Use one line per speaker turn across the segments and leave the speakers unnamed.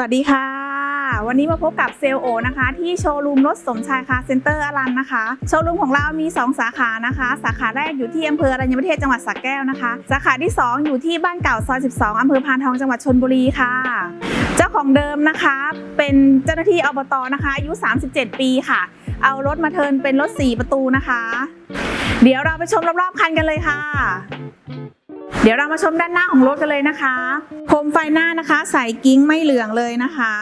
สวัสดีค่ะ วันนี้มาพบกับเซลล์โอนะคะ ที่โชว์รูมรถสมชายคาร์เซ็นเตอร์อลันนะคะ โชว์รูมของเรามี 2 สาขานะคะ สาขาแรกอยู่ที่อำเภออรัญญประเทศจังหวัดสระแก้วนะคะ สาขาที่ 2 อยู่ที่บ้านเก่าซอย 12 อำเภอพานทองจังหวัดชนบุรีค่ะ เจ้าของเดิมนะคะ เป็นเจ้าหน้าที่อบตนะคะอายุ 37 ปีค่ะ เอารถมาเทินเป็นรถ 4 ประตูนะคะ เดี๋ยวเราไปชมรอบๆคันกันเลยค่ะ เดี๋ยวเรามาชมด้านหน้าของรถกันเลยนะคะโคมไฟหน้านะคะใส่กิ้งไม่เหลืองเลยนะคะ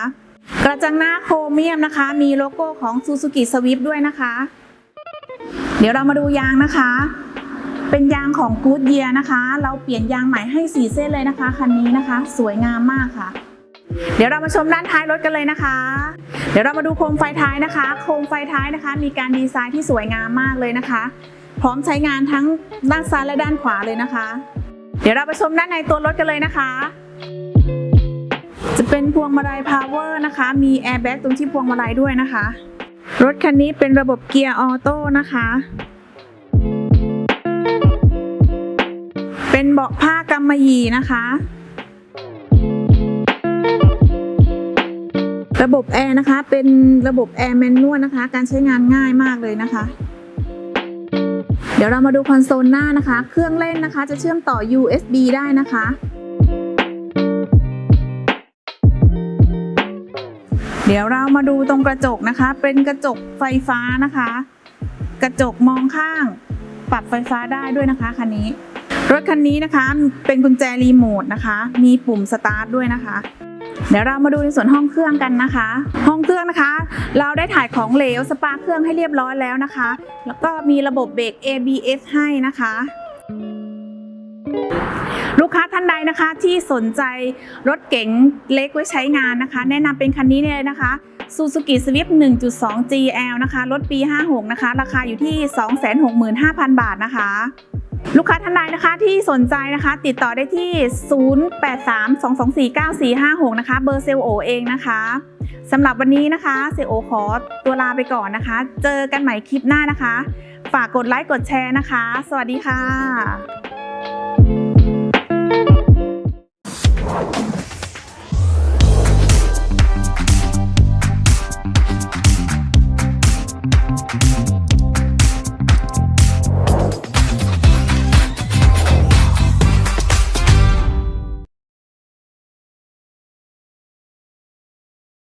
กระจังหน้าโครเมียมนะคะ มีโลโก้ของ Suzuki Swift ด้วยนะคะ เดี๋ยวเรามาดูยางนะคะ เป็นยางของ Good Year นะคะ เราเปลี่ยนยางใหม่ให้4เส้นเลยนะคะคันนี้นะคะ สวยงามมากค่ะ เดี๋ยวเรามาชมด้านท้ายรถกันเลยนะคะ เดี๋ยวเรามาดูโคมไฟท้ายนะคะ โคมไฟท้ายนะคะ มีการดีไซน์ที่สวยงามมากเลยนะคะ พร้อมใช้งานทั้งด้านซ้ายและด้านขวาเลยนะคะ ดี๋ยวเราไปชมด้านในตัวรถกันเลยนะคะ จะเป็นพวงมาลัยพาวเวอร์นะคะ มีแอร์แบ็กตรงที่พวงมาลัยด้วยนะคะ รถคันนี้เป็นระบบเกียร์ออโต้นะคะ เป็นเบาะผ้ากำมะหยี่นะคะ ระบบแอร์นะคะ เป็นระบบแอร์แมนนวลนะคะ การใช้งานง่ายมากเลยนะคะ เดี๋ยวเรามาดูคอนโซลหน้านะคะ เครื่องเล่นนะคะ จะเชื่อมต่อ USB ได้นะคะ เดี๋ยวเรามาดูตรงกระจกนะคะ เป็นกระจกไฟฟ้านะคะ กระจกมองข้าง ปรับไฟฟ้าได้ด้วยนะคะคันนี้ รถคันนี้นะคะเป็นกุญแจรีโมทนะคะ มีปุ่มสตาร์ทด้วยนะคะ เดี๋ยวเรามาดูในส่วนห้องเครื่องกันนะคะ ห้องเครื่องนะคะ เราได้ถ่ายของเหลวสปาเครื่องให้เรียบร้อยแล้วนะคะ แล้วก็มีระบบเบรก ABS ให้นะคะ ลูกค้าท่านใดนะคะที่สนใจรถเก๋งเล็กไว้ใช้งานนะคะ แนะนำเป็นคันนี้เลยนะคะ Suzuki Swift 1.2 GL นะคะ รถปี 56 นะคะ ราคาอยู่ที่ 265,000 บาทนะคะ ลูกค้าท่านใดนะคะที่สนใจนะคะ ติดต่อได้ที่ 0832249456 นะคะ เบอร์เซลโอเองนะคะสำหรับวันนี้นะคะเซลโอขอตัวลาไปก่อนนะคะ เจอกันใหม่คลิปหน้านะคะ ฝากกดไลค์กดแชร์นะคะ สวัสดีค่ะ